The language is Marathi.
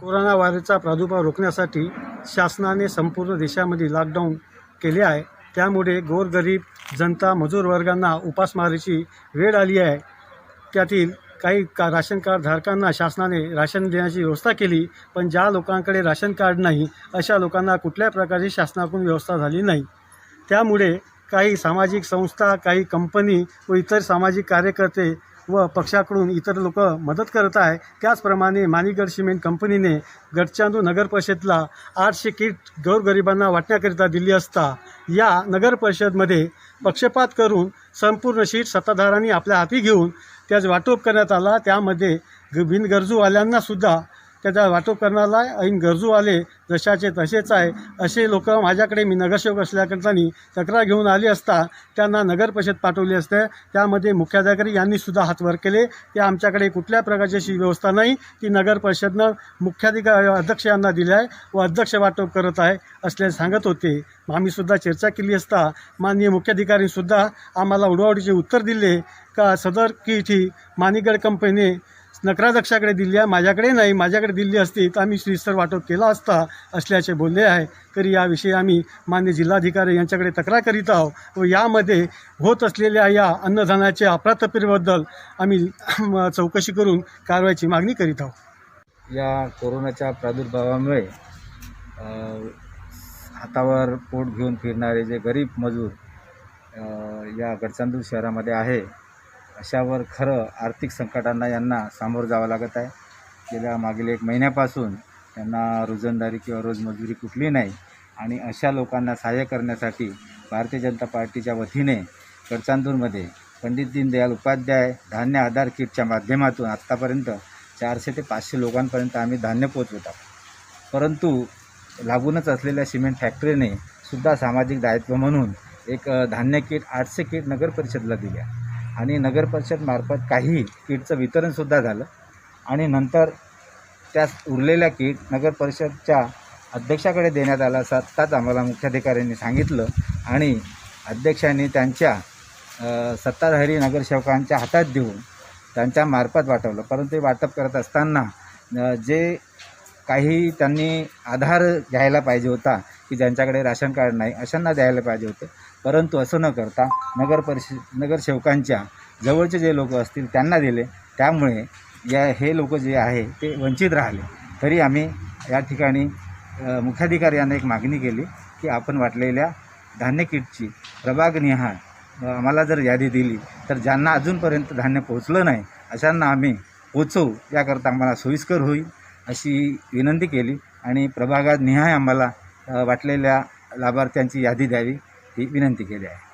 कोरोना व्हायरसचा प्रादुर्भाव रोखण्यासाठी शासनाने संपूर्ण देशामध्ये लॉकडाऊन केले आहे. त्यामुळे गोरगरीब जनता मजूर वर्गांना उपासमारीची वेळ आली आहे. त्यातील काही का राशन कार्डधारकांना शासनाने राशन देण्याची व्यवस्था केली पण ज्या लोकांकडे राशन कार्ड नाही अशा लोकांना कुठल्याही प्रकारची शासनाकडून व्यवस्था झाली नाही. त्यामुळे काही सामाजिक संस्था काही कंपनी व इतर सामाजिक कार्यकर्ते व पक्षाकडून इतर लोक मदत करत आहे. त्याचप्रमाणे माणिगड सिमेंट कंपनीने गडचांदू नगर परिषदला आठशे किट गोरगरिबांना वाटण्याकरिता दिली असता या नगर परिषदमध्ये पक्षपात करून संपूर्ण शीट सत्ताधारांनी आपल्या हाती घेऊन त्याच वाटप करण्यात आला. त्यामध्ये बिनगरजूवाल्यांनासुद्धा त्याचा वाटप करण्याला ऐन गरजू आले जशाचे तसेच आहे असे लोक माझ्याकडे मी नगरसेवक असल्याकरतानी तक्रार घेऊन आली असता त्यांना नगर परिषद पाठवली असते. त्यामध्ये मुख्याधिकारी यांनीसुद्धा हात वर केले. की आमच्याकडे कुठल्या प्रकारची अशी व्यवस्था नाही ती नगर परिषदनं मुख्याधिकारी अध्यक्ष यांना दिली आहे व अध्यक्ष वाटप करत आहे असल्याचे सांगत होते. आम्हीसुद्धा चर्चा केली असता माननीय मुख्याधिकारीसुद्धा आम्हाला उडवाउडीचे उत्तर दिले. का सदर की ही मानिगड कंपनीने नगराध्यक्षाकडे दिली आहे. माझ्याकडे नाही माझ्याकडे दिली असती तर आम्ही श्रीस्तर वाटप केला असता असल्याचे बोलले आहे. तरी याविषयी आम्ही मान्य जिल्हाधिकारी यांच्याकडे तक्रार करीत आहोत व यामध्ये होत असलेल्या या अन्नधानाच्या अप्रातपीरबद्दल आम्ही चौकशी करून कारवाईची मागणी करीत आहोत. या कोरोनाच्या प्रादुर्भावामुळे हातावर पोट घेऊन फिरणारे जे गरीब मजूर या गडचांदूर शहरामध्ये आहे अशावर खरं आर्थिक संकटांना यांना सामोरं जावं लागत आहे. गेल्या मागील एक महिन्यापासून त्यांना रोजंदारी किंवा रोजमजुरी कुठली नाही आणि अशा लोकांना सहाय्य करण्यासाठी भारतीय जनता पार्टीच्या वतीने गडचांदूरमध्ये पंडित दीनदयाल उपाध्याय धान्य आधार किटच्या माध्यमातून आत्तापर्यंत चारशे ते पाचशे लोकांपर्यंत आम्ही धान्य पोचवत आहोत. परंतु लागूनच असलेल्या सिमेंट फॅक्टरीने सुद्धा सामाजिक दायित्व म्हणून एक धान्य किट आठशे किट नगर परिषदला दिल्या आणि नगर परिषदमार्फत काही किटचं वितरणसुद्धा झालं. आणि नंतर त्या उरलेल्या किट नगर परिषदच्या अध्यक्षाकडे देण्यात आला असं आत्ताच आम्हाला मुख्याधिकाऱ्यांनी सांगितलं. आणि अध्यक्षांनी त्यांच्या सत्ताधारी नगरसेवकांच्या हातात देऊन त्यांच्या मार्फत वाटवलं. परंतु वाटप करत असताना जे काही त्यांनी आधार घ्यायला पाहिजे होता की ज्यांच्याकडे राशन कार्ड नाही अशांना द्यायला पाहिजे होतं. परंतु असं न करता नगर परिषद नगरसेवकांच्या जवळचे जे लोक असतील त्यांना दिले. त्यामुळे या हे लोक जे आहे ते वंचित राहिले. तरी आम्ही या ठिकाणी अ, मुख्याधिकारी यांना एक मागणी केली की आपण वाटलेल्या धान्य किटची प्रभागनिहाय आम्हाला जर यादी दिली तर ज्यांना अजूनपर्यंत धान्य पोहोचलं नाही अशांना आम्ही पोचवू याकरता आम्हाला सोयीस्कर होईल अशी विनंती केली. आणि प्रभागात निहाय आम्हाला वाटलेल्या लाभार्थ्यांची यादी द्यावी ही विनंती केली आहे.